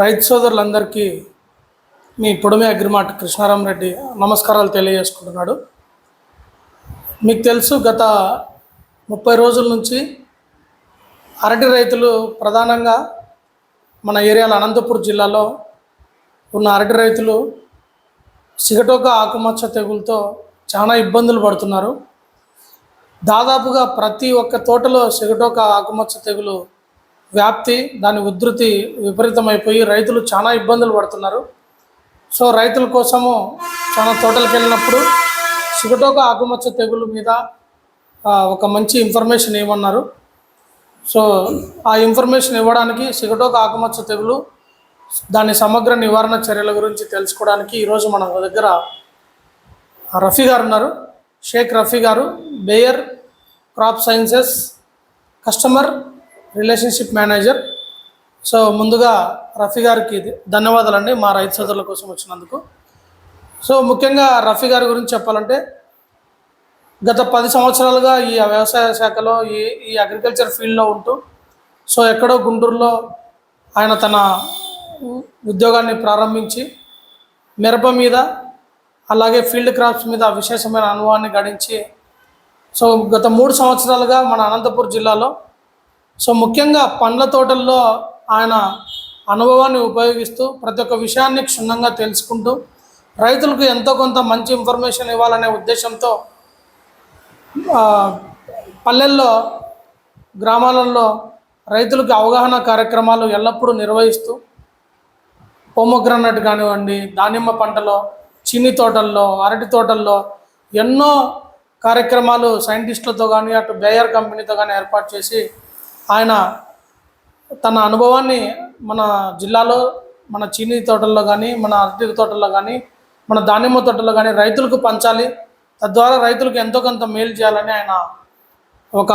రైతు సోదరులందరికీ మీ పొడిమి అగ్రిమాట్ కృష్ణారామరెడ్డి నమస్కారాలు తెలియజేసుకుంటున్నాడు. మీకు తెలుసు గత ముప్పై రోజుల నుంచి అరటి రైతులు ప్రధానంగా మన ఏరియాలో అనంతపూర్ జిల్లాలో ఉన్న అరటి రైతులు సిగటోక ఆకుమచ్చ తెగులతో చాలా ఇబ్బందులు పడుతున్నారు. దాదాపుగా ప్రతి ఒక్క తోటలో సిగటోక ఆకుమచ్చ తెగులు వ్యాప్తి దాని ఉధృతి విపరీతమైపోయి రైతులు చాలా ఇబ్బందులు పడుతున్నారు. సో రైతుల కోసము చాలా తోటలకు వెళ్ళినప్పుడు సుగటోక ఆకుమచ్చ తెగులు మీద ఒక మంచి ఇన్ఫర్మేషన్ ఇవ్వమన్నారు. సో ఆ ఇన్ఫర్మేషన్ ఇవ్వడానికి సిగటోక ఆకుమచ్చ తెగులు దాని సమగ్ర నివారణ చర్యల గురించి తెలుసుకోవడానికి ఈరోజు మన దగ్గర రఫీ గారు ఉన్నారు. షేక్ రఫీ గారు Bayer Crop Sciences customer relationship manager. So ముందుగా రఫీ గారికి ధన్యవాదాలండి మా రైతు సోదరుల కోసం వచ్చినందుకు. సో ముఖ్యంగా రఫీ గారి గురించి చెప్పాలంటే గత పది సంవత్సరాలుగా ఈ వ్యవసాయ శాఖలో ఈ ఈ అగ్రికల్చర్ ఫీల్డ్లో ఉంటూ సో ఎక్కడో గుంటూరులో ఆయన తన ఉ- ఉద్యోగాన్ని ప్రారంభించి మిరప మీద అలాగే ఫీల్డ్ క్రాప్స్ మీద విశేషమైన అనుభవాన్ని గడించి సో గత మూడు సంవత్సరాలుగా మన అనంతపూర్ జిల్లాలో సో ముఖ్యంగా పండ్ల తోటల్లో ఆయన అనుభవాన్ని ఉపయోగిస్తూ ప్రతి ఒక్క విషయాన్ని క్షుణ్ణంగా తెలుసుకుంటూ రైతులకు ఎంతో కొంత మంచి ఇన్ఫర్మేషన్ ఇవ్వాలనే ఉద్దేశంతో పల్లెల్లో గ్రామాలలో రైతులకు అవగాహన కార్యక్రమాలు ఎల్లప్పుడూ నిర్వహిస్తూ పొమగ్రనట్ కానివ్వండి దానిమ్మ పంటలో చిన్ని తోటల్లో అరటి తోటల్లో ఎన్నో కార్యక్రమాలు సైంటిస్టులతో కానీ అటు బేయర్ కంపెనీతో కానీ ఏర్పాటు చేసి ఆయన తన అనుభవాన్ని మన జిల్లాలో మన చీనీ తోటల్లో కానీ మన అరటి తోటల్లో కానీ మన దానిమ్మ తోటల్లో కానీ రైతులకు పంచాలి. తద్వారా రైతులకు ఎంతో కొంత మేలు చేయాలని ఆయన ఒక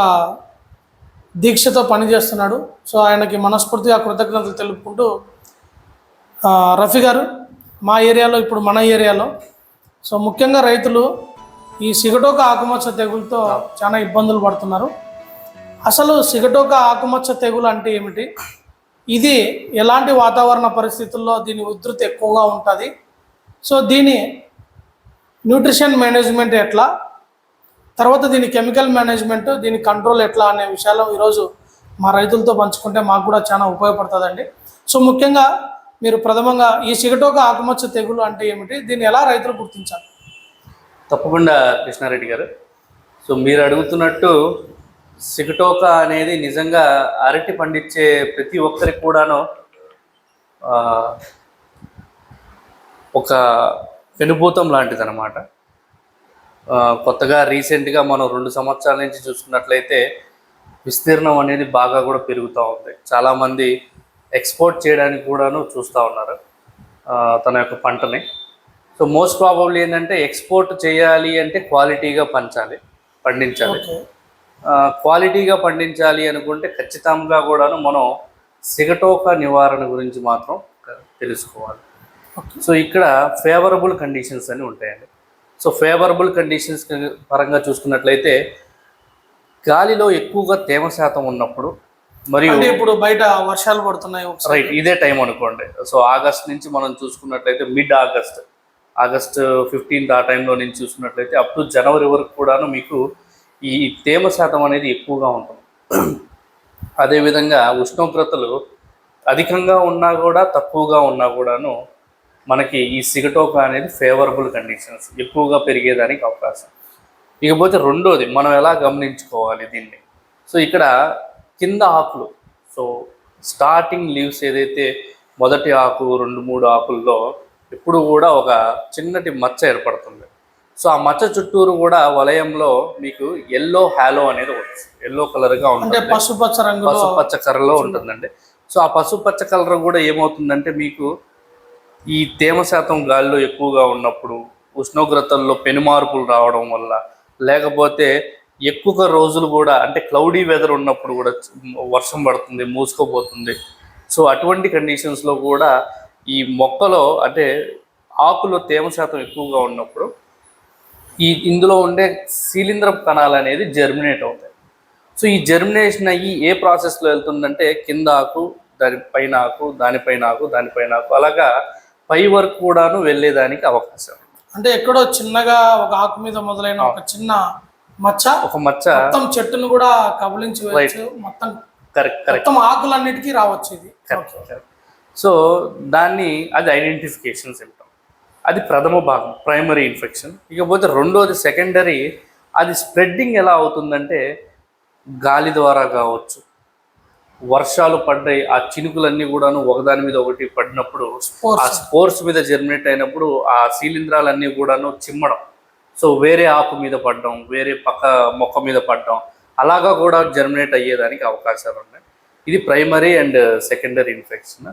దీక్షతో పనిచేస్తున్నాడు. సో ఆయనకి మనస్ఫూర్తిగా కృతజ్ఞతలు తెలుపుకుంటూ రఫీ గారు మా ఏరియాలో ఇప్పుడు మన ఏరియాలో సో ముఖ్యంగా రైతులు ఈ సిగటోక ఆకుమచ్చ తెగులతో చాలా ఇబ్బందులు పడుతున్నారు. అసలు సిగటోక ఆకుమచ్చ తెగులు అంటే ఏమిటి? ఇది ఎలాంటి వాతావరణ పరిస్థితుల్లో దీని ఉధృతి ఎక్కువగా ఉంటుంది? సో దీని న్యూట్రిషన్ మేనేజ్మెంట్ ఎట్లా? తర్వాత దీని కెమికల్ మేనేజ్మెంట్ దీని కంట్రోల్ ఎట్లా అనే విషయాలు ఈరోజు మా రైతులతో పంచుకుంటే మాకు కూడా చాలా ఉపయోగపడుతుందండి. సో ముఖ్యంగా మీరు ప్రథమంగా ఈ సిగటోక ఆకుమచ్చ తెగులు అంటే ఏమిటి? దీన్ని ఎలా రైతులు గుర్తించాలి? తప్పకుండా కృష్ణారెడ్డి గారు. సో మీరు అడుగుతున్నట్టు సిగటోక అనేది నిజంగా అరటి పండించే ప్రతి ఒక్కరికి కూడాను ఒక పెనుభూతం లాంటిది అనమాట కొత్తగా రీసెంట్గా మనం రెండు సంవత్సరాల నుంచి చూసుకున్నట్లయితే విస్తీర్ణం అనేది బాగా కూడా పెరుగుతూ ఉంది. చాలామంది ఎక్స్పోర్ట్ చేయడానికి కూడాను చూస్తూ ఉన్నారు తన యొక్క పంటని. సో మోస్ట్ ప్రాబబ్లీ ఏంటంటే ఎక్స్పోర్ట్ చేయాలి అంటే క్వాలిటీగా పంచాలి పండించాలి. క్వాలిటీగా పండించాలి అనుకుంటే ఖచ్చితంగా కూడాను మనం సిగటోక నివారణ గురించి మాత్రం తెలుసుకోవాలి. సో ఇక్కడ ఫేవరబుల్ కండిషన్స్ అని ఉంటాయండి. సో ఫేవరబుల్ కండిషన్స్ పరంగా చూసుకున్నట్లయితే గాలిలో ఎక్కువగా తేమ శాతం ఉన్నప్పుడు మరియు ఇప్పుడు బయట వర్షాలు పడుతున్నాయి రైట్ ఇదే టైం అనుకోండి. సో ఆగస్ట్ నుంచి మనం చూసుకున్నట్లయితే మిడ్ ఆగస్ట్ ఆగస్ట్ ఫిఫ్టీన్త్ ఆ టైంలో నుంచి చూసుకున్నట్లయితే అప్ టు జనవరి వరకు కూడాను మీకు ఈ తేమ శాతం అనేది ఎక్కువగా ఉంటుంది. అదేవిధంగా ఉష్ణోగ్రతలు అధికంగా ఉన్నా కూడా తక్కువగా ఉన్నా కూడాను మనకి ఈ సిగటోక అనేది ఫేవరబుల్ కండిషన్స్ ఎక్కువగా పెరిగేదానికి అవకాశం. ఇకపోతే రెండోది మనం ఎలా గమనించుకోవాలి దీన్ని? సో ఇక్కడ కింద ఆకులు సో స్టార్టింగ్ లీవ్స్ ఏదైతే మొదటి ఆకు రెండు మూడు ఆకుల్లో ఎప్పుడు కూడా ఒక చిన్నటి మచ్చ ఏర్పడుతుంది. సో ఆ మచ్చ చుట్టూరు కూడా వలయంలో మీకు ఎల్లో హ్యాలో అనేది వస్తుంది ఎల్లో కలర్గా అంటే ఉంటుంది పసుపచ్చ రంగులో పసుపచ్చ కలర్లో ఉంటుందండి. సో ఆ పసుపచ్చ కలర్ కూడా ఏమవుతుందంటే మీకు ఈ తేమ శాతం గాలిలో ఎక్కువగా ఉన్నప్పుడు ఉష్ణోగ్రతల్లో పెనుమార్పులు రావడం వల్ల లేకపోతే ఎక్కువ రోజులు కూడా అంటే క్లౌడీ వెదర్ ఉన్నప్పుడు కూడా వర్షం పడుతుంది మూసుకోపోతుంది. సో అటువంటి కండిషన్స్లో కూడా ఈ మొక్కలో అంటే ఆకులో తేమ శాతం ఎక్కువగా ఉన్నప్పుడు ఈ ఇందులో ఉండే శీలింద్రపు కణాలు అనేది జర్మినేట్ అవుతాయి. సో ఈ జర్మినేషన్ అయ్యి ఏ ప్రాసెస్లో వెళ్తుందంటే కింద ఆకు దానిపైన ఆకు దానిపైన ఆకు దానిపైన ఆకు అలాగా పై వరకు కూడాను వెళ్ళేదానికి అవకాశం. అంటే ఎక్కడో చిన్నగా ఒక ఆకు మీద మొదలైన ఒక చిన్న మచ్చ ఒక మచ్చ. మొత్తం చెట్టును కూడా కబలించి మొత్తం కరెక్ట్ కరెక్ట్ మొత్తం ఆకులన్నిటికీ రావచ్చు ఇది. కరెక్ట్ సో దాన్ని అది ఐడెంటిఫికేషన్ సిమ్టమ్ అది ప్రథమ భాగం ప్రైమరీ ఇన్ఫెక్షన్ ఇకపోతే రెండోది సెకండరీ అది స్ప్రెడ్డింగ్ ఎలా అవుతుందంటే గాలి ద్వారా కావచ్చు. వర్షాలు పడ్డాయి ఆ చినుకులన్నీ కూడాను ఒకదాని మీద ఒకటి పడినప్పుడు ఆ స్పోర్ట్స్ స్పోర్స్ మీద జర్మినేట్ అయినప్పుడు ఆ శీలింధ్రాలన్నీ కూడాను చిమ్మడం. సో వేరే ఆకు మీద పడడం వేరే పక్క మొక్క మీద పడడం అలాగా కూడా జర్మినేట్ అయ్యేదానికి అవకాశాలు ఉన్నాయి ఇది ప్రైమరీ అండ్ సెకండరీ ఇన్ఫెక్షన్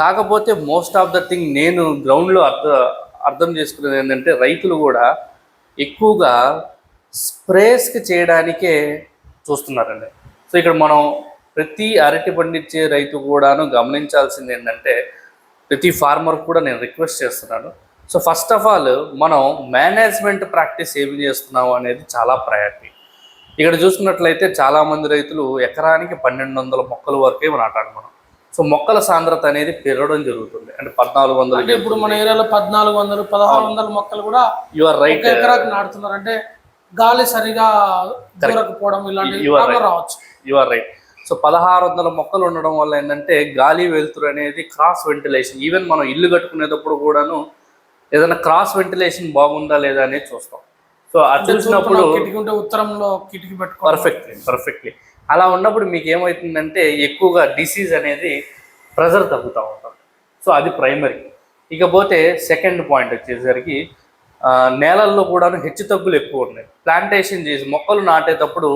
కాకపోతే మోస్ట్ ఆఫ్ ద థింగ్ నేను గ్రౌండ్లో అర్థ అర్థం చేసుకునేది ఏంటంటే రైతులు కూడా ఎక్కువగా స్ప్రేస్కి చేయడానికే చూస్తున్నారండి. సో ఇక్కడ మనం ప్రతి అరటి పండించే రైతు కూడాను గమనించాల్సింది ఏంటంటే ప్రతి ఫార్మర్ కూడా నేను రిక్వెస్ట్ చేస్తున్నాను. సో ఫస్ట్ ఆఫ్ ఆల్ మనం మేనేజ్మెంట్ ప్రాక్టీస్ ఏమి చేస్తున్నాము అనేది చాలా ప్రయారిటీ. ఇక్కడ చూసుకున్నట్లయితే చాలామంది రైతులు ఎకరానికి పన్నెండు వందల మొక్కల వరకే నాటాడు మనం. సో మొక్కల సాంద్రత అనేది పెరగడం జరుగుతుంది. అంటే పద్నాలుగు అంటే వందలు ఇప్పుడు మన ఏరియాలో పద్నాలుగు వందలు పదహారు వందల మొక్కలు కూడా యు ఆర్ రైట్ ఒక ఎకరాకు నాటుతున్నారు. అంటే గాలి సరిగా దూరకపోవడం ఇలాంటి. రావచ్చు. యు ఆర్ రైట్ సో పదహారు వందల మొక్కలు ఉండడం వల్ల ఏంటంటే గాలి వెలుతురు అనేది క్రాస్ వెంటిలేషన్ ఈవెన్ మనం ఇల్లు కట్టుకునేటప్పుడు కూడాను ఏదైనా క్రాస్ వెంటిలేషన్ బాగుందా లేదా అనేది చూస్తాం. సో అది చూసినప్పుడు కిటికీ ఉంటే ఉత్తరంలో కిటికీ పెట్టుకోవాలి పర్ఫెక్ట్లీ పర్ఫెక్ట్లీ అలా ఉన్నప్పుడు మీకు ఏమవుతుందంటే ఎక్కువగా డిసీజ్ అనేది ప్రెజర్ తగ్గుతూ ఉంటుంది. సో అది ప్రైమరీ ఇకపోతే సెకండ్ పాయింట్ వచ్చేసరికి నేలల్లో కూడా హెచ్చు తగ్గులు ఎక్కువ ఉన్నాయి. ప్లాంటేషన్ చేసి మొక్కలు నాటేటప్పుడు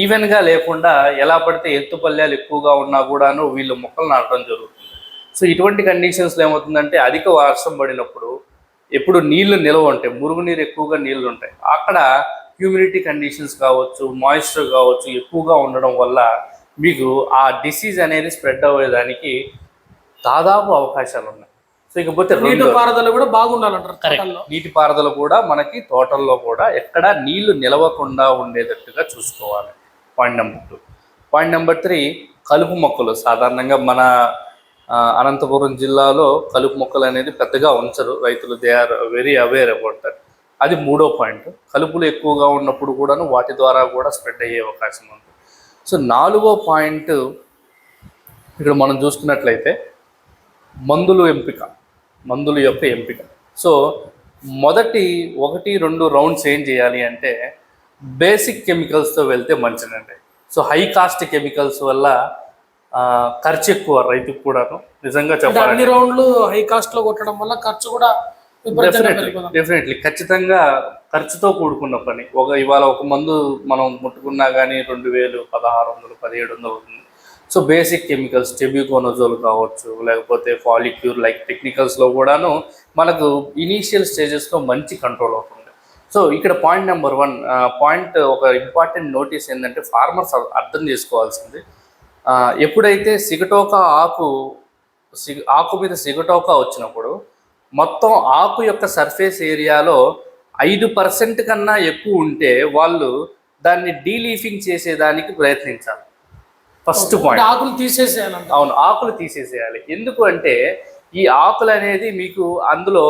ఈవెన్గా లేకుండా ఎలా పడితే ఎత్తుపల్యాలు ఎక్కువగా ఉన్నా కూడాను వీళ్ళు మొక్కలు నాటడం జరుగుతుంది. సో ఇటువంటి కండిషన్స్లో ఏమవుతుందంటే అధిక వర్షం పడినప్పుడు ఎప్పుడు నీళ్ళు నిల్వ ఉంటాయి మురుగునీరు ఎక్కువగా నీళ్ళు ఉంటాయి అక్కడ హ్యూమిడిటీ కండిషన్స్ కావచ్చు మాయిశ్చర్ కావచ్చు ఎక్కువగా ఉండడం వల్ల మీకు ఆ డిసీజ్ అనేది స్ప్రెడ్ అయ్యేదానికి దాదాపు అవకాశాలు ఉన్నాయి. సో ఇకపోతే నీటి పారుదల కూడా బాగుండాలంటారు తోటల్లో. నీటి పారుదల కూడా మనకి తోటల్లో కూడా ఎక్కడ నీళ్ళు నిలవకుండా ఉండేటట్టుగా చూసుకోవాలి. Point number two point number three కలుపు మొక్కలు. సాధారణంగా మన అనంతపురం జిల్లాలో కలుపు మొక్కలు అనేది పెద్దగా ఉంచరు. రైతులు they are very aware about that అది మూడో పాయింట్. కలుపులు ఎక్కువగా ఉన్నప్పుడు కూడాను వాటి ద్వారా కూడా స్ప్రెడ్ అయ్యే అవకాశం ఉంది. సో నాలుగో పాయింట్ ఇక్కడ మనం చూసుకున్నట్లయితే మందులు ఎంపిక మందుల యొక్క ఎంపిక. సో మొదటి ఒకటి రెండు రౌండ్స్ ఏం చేయాలి అంటే బేసిక్ కెమికల్స్తో వెళ్తే మంచిదండి. సో హై కాస్ట్ కెమికల్స్ వల్ల ఖర్చు ఎక్కువ రైతుకు కూడాను. నిజంగా అంటే అన్ని రౌండ్లు హై కాస్ట్లో కొట్టడం వల్ల ఖర్చు కూడా డెఫినెట్లీ ఖచ్చితంగా ఖర్చుతో కూడుకున్న పని. ఒక ఇవాళ ఒక మందు మనం ముట్టుకున్నా కానీ రెండు వేలు పదహారు వందలు పదిహేడు వందలు అవుతుంది. సో బేసిక్ కెమికల్స్ టెబ్యూకోనజోల్ కావచ్చు లేకపోతే ఫాలిక్యూర్ లైక్ టెక్నికల్స్లో కూడాను మనకు ఇనీషియల్ స్టేజెస్లో మంచి కంట్రోల్ అవుతుంది. సో ఇక్కడ పాయింట్ నెంబర్ వన్ పాయింట్ ఒక ఇంపార్టెంట్ నోటీస్ ఏంటంటే ఫార్మర్స్ అర్థం చేసుకోవాల్సింది. ఎప్పుడైతే సిగటోక ఆకు సిగ ఆకు మీద సిగటోక వచ్చినప్పుడు మొత్తం ఆకు యొక్క సర్ఫేస్ ఏరియాలో ఐదు పర్సెంట్ కన్నా ఎక్కువ ఉంటే వాళ్ళు దాన్ని డీలీఫింగ్ చేసేదానికి ప్రయత్నించాలి. ఫస్ట్ పాయింట్ ఆకులు తీసేసేయాలంట అవును ఆకులు తీసేసేయాలి. ఎందుకు అంటే ఈ ఆకులు అనేది మీకు అందులో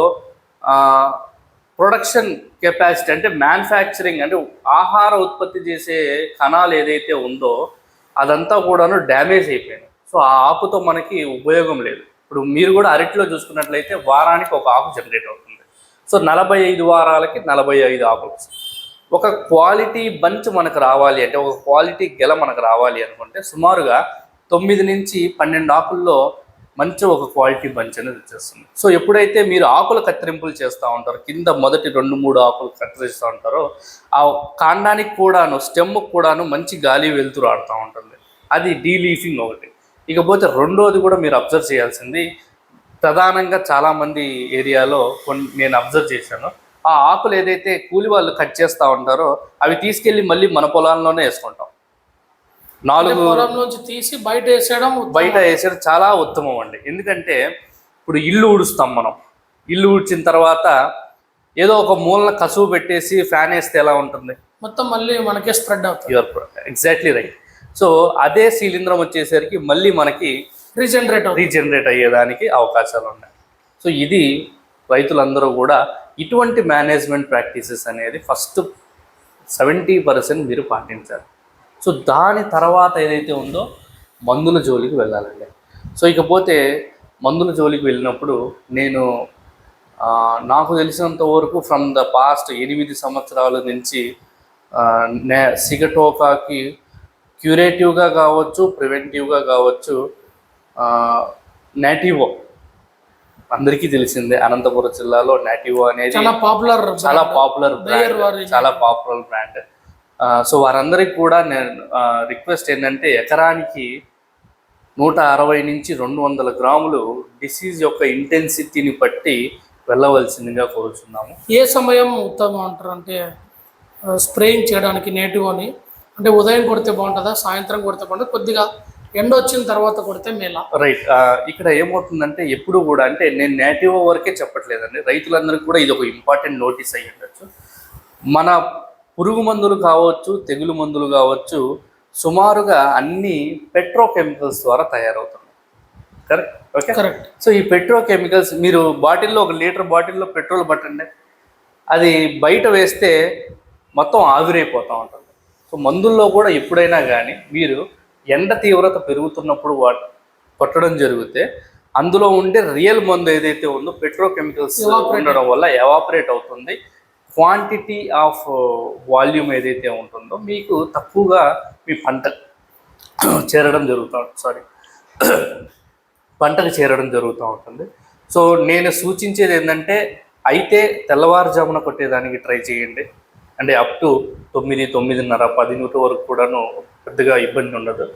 ప్రొడక్షన్ కెపాసిటీ అంటే మ్యానుఫ్యాక్చరింగ్ అంటే ఆహార ఉత్పత్తి చేసే కణాలు ఏదైతే ఉందో అదంతా కూడాను డ్యామేజ్ అయిపోయింది సో ఆ ఆకుతో మనకి ఉపయోగం లేదు. ఇప్పుడు మీరు కూడా అరటిలో చూసుకున్నట్లయితే వారానికి ఒక ఆకు జనరేట్ అవుతుంది. సో నలభై ఐదు వారాలకి నలభై ఐదు ఆకులు ఒక క్వాలిటీ బంచ్ మనకు రావాలి అంటే ఒక క్వాలిటీ గెల మనకు రావాలి అనుకుంటే సుమారుగా తొమ్మిది నుంచి పన్నెండు ఆకుల్లో మంచి ఒక క్వాలిటీ బంచ్ అనేది వచ్చేస్తుంది. సో ఎప్పుడైతే మీరు ఆకుల కత్తిరింపులు చేస్తూ ఉంటారో కింద మొదటి రెండు మూడు ఆకులు కత్తిరిస్తూ ఉంటారో ఆ కాండానికి కూడాను స్టెమ్కి కూడాను మంచి గాలి వెలుతురు ఆడుతూ ఉంటుంది. అది డీలీఫింగ్ ఒకటి. ఇకపోతే రెండోది కూడా మీరు అబ్జర్వ్ చేయాల్సింది ప్రధానంగా చాలామంది ఏరియాలో కొన్ని నేను అబ్జర్వ్ చేశాను. ఆ ఆకులు ఏదైతే కూలి వాళ్ళు కట్ చేస్తూ ఉంటారో అవి తీసుకెళ్ళి మళ్ళీ మన పొలాల్లోనే వేసుకుంటాం. నాలుగు పొలం నుంచి తీసి బయట వేసేయడం. బయట వేసేది చాలా ఉత్తమం అండి. ఎందుకంటే ఇప్పుడు ఇల్లు ఊడుస్తాం మనం. ఇల్లు ఊడ్చిన తర్వాత ఏదో ఒక మూలన కసువు పెట్టేసి ఫ్యాన్ వేస్తే ఎలా ఉంటుంది? మొత్తం మళ్ళీ మనకే స్ప్రెడ్ అవుతుంది. ఎగ్జాక్ట్లీ రైట్ సో అదే శీలింద్రం వచ్చేసరికి మళ్ళీ మనకి రీజనరేట్ రీజనరేట్ అయ్యేదానికి అవకాశాలు ఉన్నాయి. సో ఇది రైతులందరూ కూడా ఇటువంటి మేనేజ్మెంట్ ప్రాక్టీసెస్ అనేది ఫస్ట్ సెవెంటీ పర్సెంట్ మీరు పాటించాలి. సో దాని తర్వాత ఏదైతే ఉందో మందుల జోలికి వెళ్ళాలండి. సో ఇకపోతే మందుల జోలికి వెళ్ళినప్పుడు నేను నాకు తెలిసినంత వరకు ఫ్రమ్ ద పాస్ట్ ఎనిమిది సంవత్సరాల నుంచి నే సిగటోకాకి క్యూరేటివ్గా కావచ్చు ప్రివెంటివ్గా కావచ్చు నాటివో. అందరికీ తెలిసిందే అనంతపురం జిల్లాలో నాటివో అనేది చాలా పాపులర్ చాలా పాపులర్ బ్రాండ్ చాలా పాపులర్ బ్రాండ్ సో వారందరికీ కూడా నేను రిక్వెస్ట్ ఏంటంటే ఎకరానికి నూట అరవై నుంచి రెండు వందల గ్రాములు డిసీజ్ యొక్క ఇంటెన్సిటీని బట్టి వెళ్ళవలసిందిగా కోరుచున్నాము. ఏ సమయం ఉత్తమం అంటారు అంటే స్ప్రేయింగ్ చేయడానికి నేటివ్ అని అంటే ఉదయం కొడితే బాగుంటుందా సాయంత్రం కొడితే బాగుంటుంది కొద్దిగా ఎండ వచ్చిన తర్వాత కొడితే మేలా? రైట్ ఇక్కడ ఏమవుతుందంటే ఎప్పుడు కూడా అంటే నేను నేటివ్ వరకే చెప్పట్లేదండి. రైతులందరికీ కూడా ఇది ఒక ఇంపార్టెంట్ నోటీస్ అయ్యి ఉండొచ్చు. మన పురుగు మందులు కావచ్చు తెగులు మందులు కావచ్చు సుమారుగా అన్ని పెట్రోకెమికల్స్ ద్వారా తయారవుతున్నాయి. కరెక్ట్ ఓకే కరెక్ట్ సో ఈ పెట్రోకెమికల్స్ మీరు బాటిల్లో ఒక లీటర్ బాటిల్లో పెట్రోల్ పట్టండి. అది బయట వేస్తే మొత్తం ఆవిరైపోతూ ఉంటుంది. సో మందుల్లో కూడా ఎప్పుడైనా కానీ మీరు ఎండ తీవ్రత పెరుగుతున్నప్పుడు వాటి కొట్టడం జరిగితే అందులో ఉండే రియల్ మందు ఏదైతే ఉందో పెట్రోకెమికల్స్. ఉండడం వల్ల ఎవాపరేట్ అవుతుంది. క్వాంటిటీ ఆఫ్ వాల్యూమ్ ఏదైతే ఉంటుందో మీకు తక్కువగా మీ పంట చేరడం జరుగుతూ సారీ పంటకు చేరడం జరుగుతూ ఉంటుంది. సో నేను సూచించేది ఏంటంటే అయితే తెల్లవారుజామున కొట్టేదానికి ట్రై చేయండి. అంటే అప్ టు తొమ్మిది తొమ్మిదిన్నర పది నూటి వరకు కూడాను పెద్దగా ఇబ్బంది ఉండదు.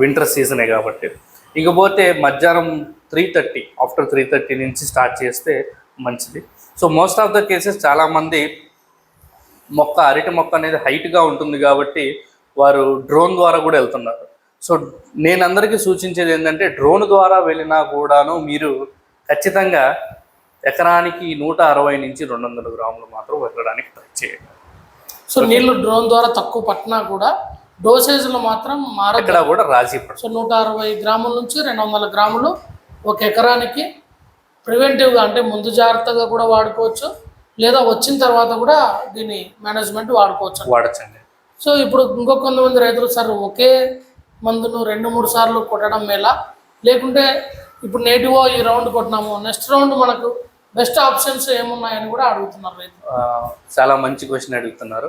వింటర్ సీజనే కాబట్టి. ఇకపోతే మధ్యాహ్నం three thirty after three thirty నుంచి స్టార్ట్ చేస్తే మంచిది. So most of the cases చాలామంది మొక్క అరటి మొక్క అనేది హైట్గా ఉంటుంది కాబట్టి వారు డ్రోన్ ద్వారా కూడా వెళ్తున్నారు. సో నేను అందరికీ సూచించేది ఏంటంటే డ్రోన్ ద్వారా వెళ్ళినా కూడాను మీరు ఖచ్చితంగా ఎకరానికి నూట అరవై నుంచి రెండు వందల గ్రాములు మాత్రం వెళ్ళడానికి ట్రై చేయండి. సో నీళ్ళు డ్రోన్ ద్వారా తక్కువ పట్టినా కూడా డోసేజ్లో మాత్రం మారదు. కూడా రాజీ సో నూట అరవై గ్రాముల నుంచి రెండు వందల గ్రాములు ఒక ఎకరానికి ప్రివెంటివ్గా అంటే ముందు జాగ్రత్తగా కూడా వాడుకోవచ్చు. లేదా వచ్చిన తర్వాత కూడా దీని మేనేజ్మెంట్ వాడుకోవచ్చు. వాడచ్చండి. సో ఇప్పుడు ఇంకో కొంతమంది రైతులు సార్ ఒకే మందును రెండు మూడు సార్లు కొట్టడం మేలా? లేకుంటే ఇప్పుడు నేటివో ఈ రౌండ్ కొట్టినాము నెక్స్ట్ రౌండ్ మనకు బెస్ట్ ఆప్షన్స్ ఏమున్నాయని కూడా అడుగుతున్నారు రైతులు. చాలా మంచి క్వశ్చన్ అడుగుతున్నారు.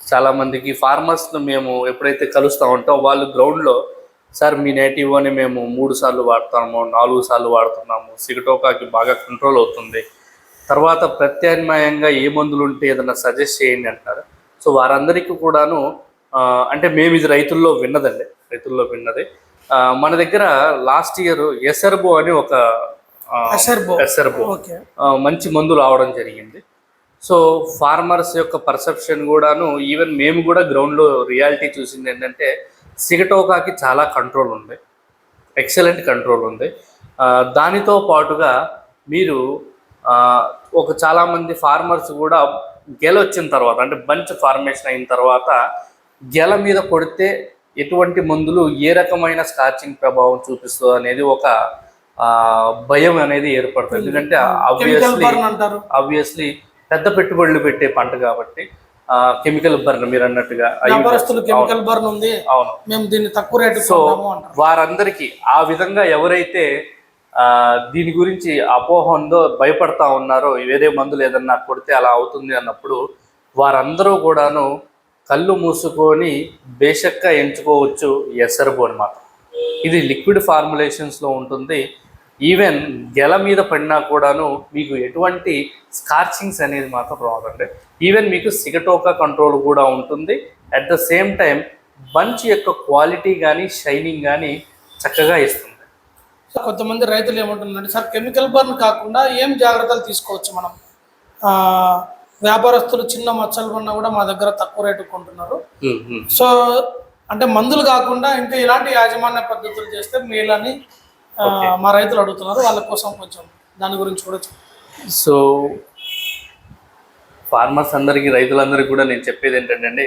చాలా మందికి ఫార్మర్స్ మేము ఎప్పుడైతే కలుస్తూ ఉంటాం వాళ్ళు గ్రౌండ్లో సార్ మీ నేటివ్ అని మేము మూడు సార్లు వాడుతాము నాలుగు సార్లు వాడుతున్నాము సిగటోకాకి బాగా కంట్రోల్ అవుతుంది. తర్వాత ప్రత్యామ్నాయంగా ఏ మందులు ఉంటే ఏదైనా సజెస్ట్ చేయండి అంటారు సో వారందరికీ కూడాను అంటే మేము ఇది రైతుల్లో విన్నదండి రైతుల్లో విన్నది. మన దగ్గర లాస్ట్ ఇయర్ ఎసర్బో అని ఒక అసర్బో. ఎసర్బో ఓకే. ఆ, మంచి మందు రావడం జరిగింది. సో ఫార్మర్స్ యొక్క పర్సెప్షన్ కూడాను ఈవెన్ మేము కూడా గ్రౌండ్లో రియాలిటీ చూసింది ఏంటంటే సిగటోకాకి చాలా కంట్రోల్ ఉంది. ఎక్సలెంట్ కంట్రోల్ ఉంది. దానితో పాటుగా మీరు ఒక చాలామంది ఫార్మర్స్ కూడా గెల వచ్చిన తర్వాత అంటే బంచ్ ఫార్మేషన్ అయిన తర్వాత గెల మీద కొడితే ఎటువంటి మందులు ఏ రకమైన స్కాచింగ్ ప్రభావం చూపిస్తుంది అనేది ఒక భయం అనేది ఏర్పడుతుంది. ఎందుకంటే ఆబ్వియస్లీ ఆబ్వియస్లీ పెద్ద పెట్టుబడులు పెట్టే పంట కాబట్టి కెమికల్ బర్న్ మీరు అన్నట్టుగా కెమికల్ బర్న్ ఉంది. అవును. మేము దీన్ని తక్కువ రేటు సో వారందరికీ ఆ విధంగా ఎవరైతే ఆ, దీని గురించి అపోహ ఉందో భయపడతా ఉన్నారో వేరే మందులు ఏదన్నా కొడితే అలా అవుతుంది అన్నప్పుడు వారందరూ కూడాను కళ్ళు మూసుకొని బేషక్గా ఎంచుకోవచ్చు ఎసర్బో అని మాత్రం. ఇది లిక్విడ్ ఫార్ములేషన్స్లో ఉంటుంది. ఈవెన్ గెల మీద పడినా కూడాను మీకు ఎటువంటి స్కార్చింగ్స్ అనేది మాత్రం రాదండి. ఈవెన్ మీకు సిగటోకా కంట్రోల్ కూడా ఉంటుంది. At the same time bunch యొక్క క్వాలిటీ కానీ షైనింగ్ కానీ చక్కగా ఇస్తుంది. సో కొంతమంది రైతులు ఏమంటున్నారంటే సార్ కెమికల్ బర్న్ కాకుండా ఏం జాగ్రత్తలు తీసుకోవచ్చు మనం? వ్యాపారస్తులు చిన్న మచ్చలు పడినా కూడా మా దగ్గర తక్కువ రేటు కొంటున్నారు. సో అంటే మందులు కాకుండా ఇంకా ఇలాంటి యాజమాన్య పద్ధతులు చేస్తే మేలని మా రైతులు అడుగుతున్నారు వాళ్ళ కోసం కొంచెం దాని గురించి కూడా. సో ఫార్మర్స్ అందరికీ రైతులందరికీ కూడా నేను చెప్పేది ఏంటంటే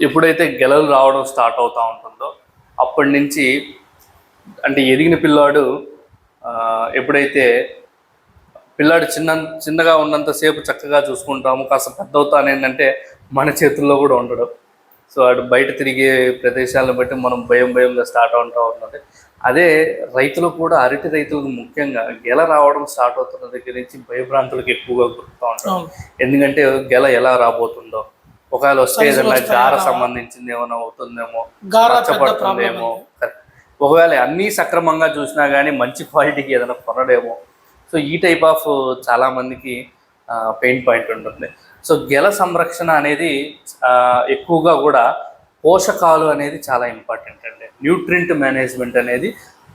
ఎప్పుడైతే గెలలు రావడం స్టార్ట్ అవుతూ ఉంటుందో అప్పటి నుంచి అంటే ఎదిగిన పిల్లాడు ఎప్పుడైతే పిల్లాడు చిన్న చిన్నగా ఉన్నంతసేపు చక్కగా చూసుకుంటాము కాస్త పెద్ద అవుతాను ఏంటంటే మన చేతుల్లో కూడా ఉండడు సో అటు బయట తిరిగే ప్రదేశాలను బట్టి మనం భయం భయంగా స్టార్ట్ అవుతూ ఉన్నది అదే రైతులు కూడా అరటి రైతులకు ముఖ్యంగా గెల రావడం స్టార్ట్ అవుతున్న దగ్గర నుంచి భయభ్రాంతులకు ఎక్కువగా గుర్తూ ఉంటాం ఎందుకంటే గెల ఎలా రాబోతుందో. ఒకవేళ వస్తే ఏదైనా? గార సంబంధించింది ఏమైనా అవుతుందేమో పచ్చబడుతుందేమో ఒకవేళ అన్నీ సక్రమంగా చూసినా కానీ మంచి క్వాలిటీకి ఏదైనా కొనడేమో. సో ఈ టైప్ ఆఫ్ చాలా మందికి పెయిన్ పాయింట్ ఉంటుంది. సో గెల సంరక్షణ అనేది ఎక్కువగా కూడా పోషకాలు అనేది చాలా ఇంపార్టెంట్ అండి. న్యూట్రింట్ మేనేజ్మెంట్ అనేది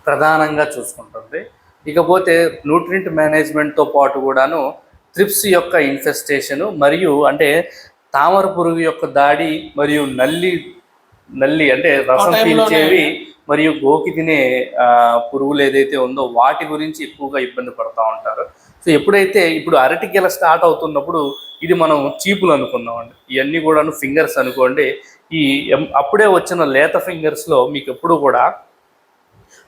ప్రధానంగా చూసుకుంటుంది. ఇకపోతే న్యూట్రింట్ మేనేజ్మెంట్తో పాటు కూడాను త్రిప్స్ యొక్క ఇన్ఫెస్టేషన్ మరియు అంటే తామర పురుగు యొక్క దాడి మరియు నల్లి నల్లి అంటే రసం పీల్చేవి మరియు గోకి తినే పురుగులు ఏదైతే ఉందో వాటి గురించి ఎక్కువగా ఇబ్బంది పడతా ఉంటారు. సో ఎప్పుడైతే ఇప్పుడు అరటి గెల స్టార్ట్ అవుతున్నప్పుడు ఇది మనం చీపులు అనుకున్నామండి. ఇవన్నీ కూడాను ఫింగర్స్ అనుకోండి. ఈ అప్పుడే వచ్చిన లేత ఫింగర్స్లో మీకు ఎప్పుడు కూడా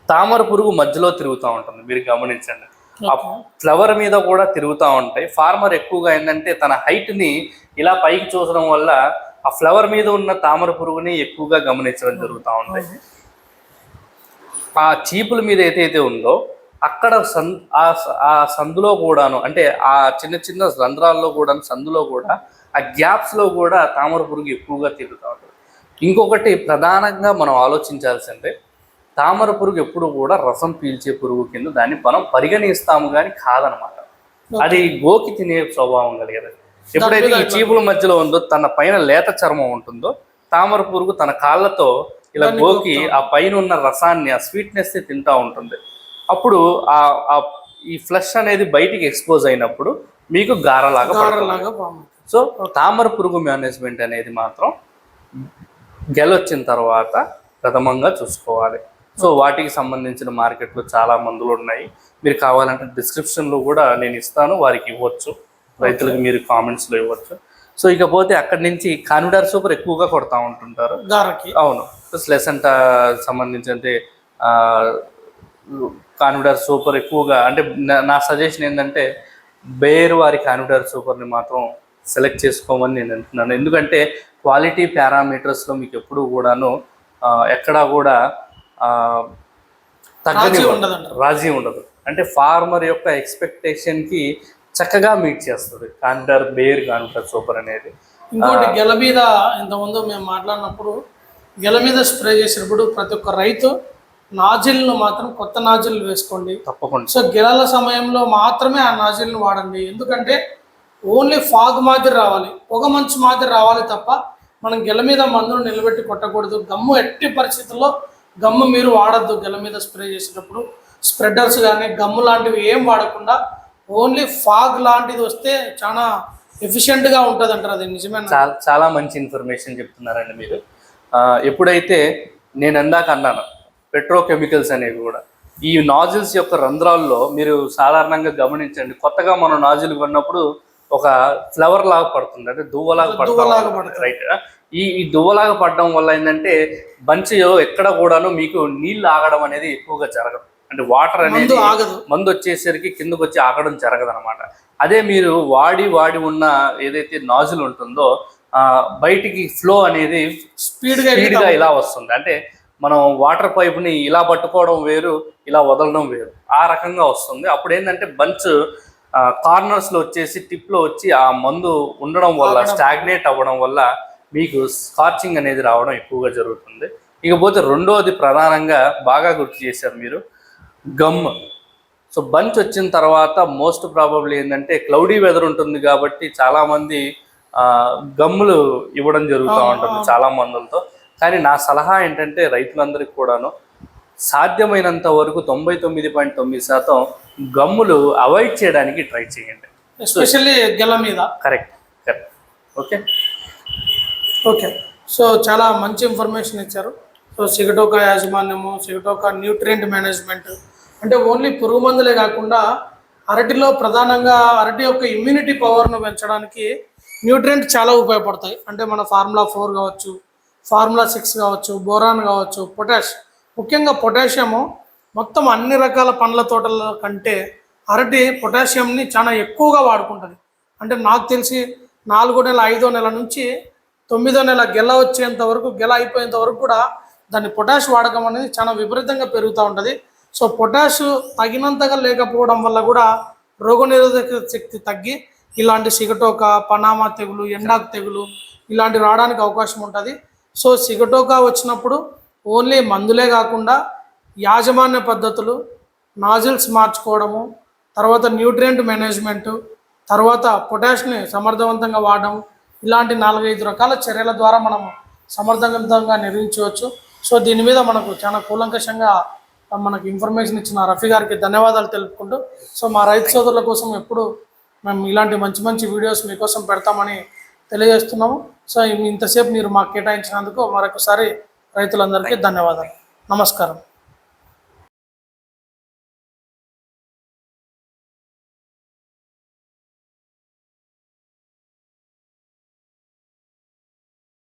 తామర పురుగు మధ్యలో తిరుగుతూ ఉంటుంది. మీరు గమనించండి. ఆ ఫ్లవర్ మీద కూడా తిరుగుతూ ఉంటాయి. ఫార్మర్ ఎక్కువగా ఏంటంటే తన height ని ఇలా పైకి చూసడం వల్ల ఆ ఫ్లవర్ మీద ఉన్న తామర పురుగుని ఎక్కువగా గమనించడం జరుగుతూ ఉంటాయి. ఆ చీపుల మీద ఏదైతే ఉందో అక్కడ సన్ ఆ స- ఆ సందులో కూడాను అంటే ఆ చిన్న చిన్న రంధ్రాల్లో కూడా సందులో కూడా ఆ గ్యాప్స్లో కూడా తామర పురుగు ఎక్కువగా తిరుగుతూ ఉంటుంది. ఇంకొకటి ప్రధానంగా మనం ఆలోచించాల్సిందే తామర పురుగు ఎప్పుడు కూడా రసం పీల్చే పురుగు కింద దాన్ని మనం పరిగణిస్తాము కానీ కాదనమాట. అది గోకి తినే స్వభావం కలిగేది. ఎప్పుడైతే ఈ చీపుల మధ్యలో ఉందో తన పైన లేత చర్మం ఉంటుందో తామర పురుగు తన కాళ్ళతో ఇలా గోకి ఆ పైన ఉన్న రసాన్ని ఆ స్వీట్నెస్ తింటా ఉంటుంది. అప్పుడు ఆ ఈ ఫ్లష్ అనేది బయటికి ఎక్స్పోజ్ అయినప్పుడు మీకు గారలాగా సో తామర పురుగు మేనేజ్మెంట్ అనేది మాత్రం గెలొచ్చిన తర్వాత ప్రథమంగా చూసుకోవాలి. సో వాటికి సంబంధించిన మార్కెట్లో చాలా మందులు ఉన్నాయి. మీరు కావాలంటే డిస్క్రిప్షన్లో కూడా నేను ఇస్తాను వారికి ఇవ్వచ్చు. రైతులకు మీరు కామెంట్స్లో ఇవ్వచ్చు. సో ఇకపోతే అక్కడి నుంచి కాన్విడార్ సూపర్ ఎక్కువగా కొడతా ఉంటుంటారు. గారకి. అవును. లెసెంట సంబంధించి అంటే కాన్విడర్ సూపర్ ఎక్కువగా అంటే నా- సజెషన్ ఏంటంటే బేర్ వారి కాన్విడర్ సూపర్ని మాత్రం సెలెక్ట్ చేసుకోమని నేను అంటున్నాను. ఎందుకంటే క్వాలిటీ పారామీటర్స్లో మీకు ఎప్పుడు కూడాను ఎక్కడా కూడా తగ్గని. రాజీ ఉండదు. అంటే ఫార్మర్ యొక్క ఎక్స్పెక్టేషన్కి చక్కగా మీట్ చేస్తుంది కాన్విడర్ బేర్ కాన్విడర్ సూపర్ అనేది. ఇంకోటి గెల మీద ఇంతకుముందు మేము మాట్లాడినప్పుడు గెల మీద స్ప్రే చేసినప్పుడు ప్రతి ఒక్క రైతు నాజిల్ను మాత్రం కొత్త నాజిల్ వేసుకోండి. తప్పకుండా. సో గెలల సమయంలో మాత్రమే ఆ నాజిల్ని వాడండి. ఎందుకంటే ఓన్లీ ఫాగ్ మాదిరి రావాలి పొగ మంచు మాదిరి రావాలి తప్ప మనం గెల మీద మందును నిలబెట్టి కొట్టకూడదు. గమ్ము ఎట్టి పరిస్థితుల్లో గమ్ము మీరు వాడద్దు గెల మీద స్ప్రే చేసేటప్పుడు. స్ప్రెడర్స్ కానీ గమ్ము లాంటివి ఏం వాడకుండా ఓన్లీ ఫాగ్ లాంటిది వస్తే చాలా ఎఫిషియెంట్గా ఉంటుంది అంటారు అది నిజమేనా? చాలా చాలా మంచి ఇన్ఫర్మేషన్ చెప్తున్నారండి మీరు. ఎప్పుడైతే నేను ఇందాక అన్నాను పెట్రోకెమికల్స్ అనేవి కూడా. ఈ నాజిల్స్ యొక్క రంధ్రాల్లో మీరు సాధారణంగా గమనించండి కొత్తగా మనం నాజిల్ కొన్నప్పుడు ఒక ఫ్లవర్ లాగా పడుతుంది అంటే దువ్వలాగా పడుతుంది. రైట్ ఈ ఈ దువ్వలాగా పడడం వల్ల ఏంటంటే బంచ్ ఎక్కడ కూడాను మీకు నీళ్ళు ఆగడం అనేది ఎక్కువగా జరగదు. అంటే వాటర్ అనేది మందు వచ్చేసరికి కిందకు వచ్చి ఆగడం జరగదు అనమాట అదే మీరు వాడి వాడి ఉన్న ఏదైతే నాజిల్ ఉంటుందో ఆ, బయటికి ఫ్లో అనేది స్పీడ్గా స్పీడ్గా ఇలా వస్తుంది. అంటే మనం వాటర్ పైప్ని ఇలా పట్టుకోవడం వేరు ఇలా వదలడం వేరు. ఆ రకంగా వస్తుంది. అప్పుడు ఏంటంటే బంచ్ కార్నర్స్లో వచ్చేసి టిప్లో వచ్చి ఆ మందు ఉండడం వల్ల స్టాగ్నేట్ అవ్వడం వల్ల మీకు స్కార్చింగ్ అనేది రావడం ఎక్కువగా జరుగుతుంది. ఇకపోతే రెండోది ప్రధానంగా బాగా గుర్తు చేశారు మీరు గమ్. సో బంచ్ వచ్చిన తర్వాత మోస్ట్ ప్రాబబ్లీ ఏంటంటే క్లౌడీ వెదర్ ఉంటుంది కాబట్టి చాలా మంది ఆ, గమ్ములు ఇవ్వడం జరుగుతూ ఉంటుంది చాలా మందులతో. కానీ నా సలహా ఏంటంటే రైతులందరికీ కూడాను సాధ్యమైనంత వరకు తొంభై తొమ్మిది పాయింట్ తొమ్మిది శాతం గమ్ములు అవాయిడ్ చేయడానికి ట్రై చేయండి. ఎస్పెషల్లీ గెల మీద. Correct. Correct. Okay? Okay. So చాలా మంచి ఇన్ఫర్మేషన్ ఇచ్చారు. సో సిగటోక యాజమాన్యము సిగటోక న్యూట్రియంట్ మేనేజ్మెంట్ అంటే ఓన్లీ పురుగు మందులే కాకుండా అరటిలో ప్రధానంగా అరటి యొక్క ఇమ్యూనిటీ పవర్ను పెంచడానికి న్యూట్రియంట్ చాలా ఉపయోగపడతాయి. అంటే మన ఫార్ములా ఫోర్ కావచ్చు ఫార్ములా సిక్స్ కావచ్చు బోరాన్ కావచ్చు పొటాష్. ముఖ్యంగా పొటాషియము మొత్తం అన్ని రకాల పండ్ల తోటల కంటే అరటి పొటాషియంని చాలా ఎక్కువగా వాడుకుంటుంది. అంటే నాకు తెలిసి నాలుగో నెల ఐదో నెల నుంచి తొమ్మిదో నెల గెల వచ్చేంత వరకు గెల అయిపోయేంత వరకు కూడా దాని పొటాష్ వాడకం అనేది చాలా విపరీతంగా పెరుగుతూ ఉంటుంది. సో పొటాష్ తగినంతగా లేకపోవడం వల్ల కూడా రోగనిరోధక శక్తి తగ్గి ఇలాంటి సిగటోక పనామా తెగులు ఎండాకు తెగులు ఇలాంటివి రావడానికి అవకాశం ఉంటుంది. సో సిగటోకా వచ్చినప్పుడు ఓన్లీ మందులే కాకుండా యాజమాన్య పద్ధతులు నాజిల్స్ మార్చుకోవడము తర్వాత న్యూట్రియంట్ మేనేజ్మెంటు తర్వాత పొటాష్ని సమర్థవంతంగా వాడడం ఇలాంటి నాలుగైదు రకాల చర్యల ద్వారా మనం సమర్థవంతంగా నిర్వహించవచ్చు. సో దీని మీద మనకు చాలా కూలంకషంగా మనకు ఇన్ఫర్మేషన్ ఇచ్చిన రఫీ గారికి ధన్యవాదాలు తెలుపుకుంటూ సో మా రైతు సోదరుల కోసం ఎప్పుడు మేము ఇలాంటి మంచి మంచి వీడియోస్ మీకోసం పెడతామని తెలియజేస్తున్నాము. సో ఇంతసేపు మీరు మాకు కేటాయించినందుకు మరొకసారి రైతులందరికీ ధన్యవాదాలు. నమస్కారం.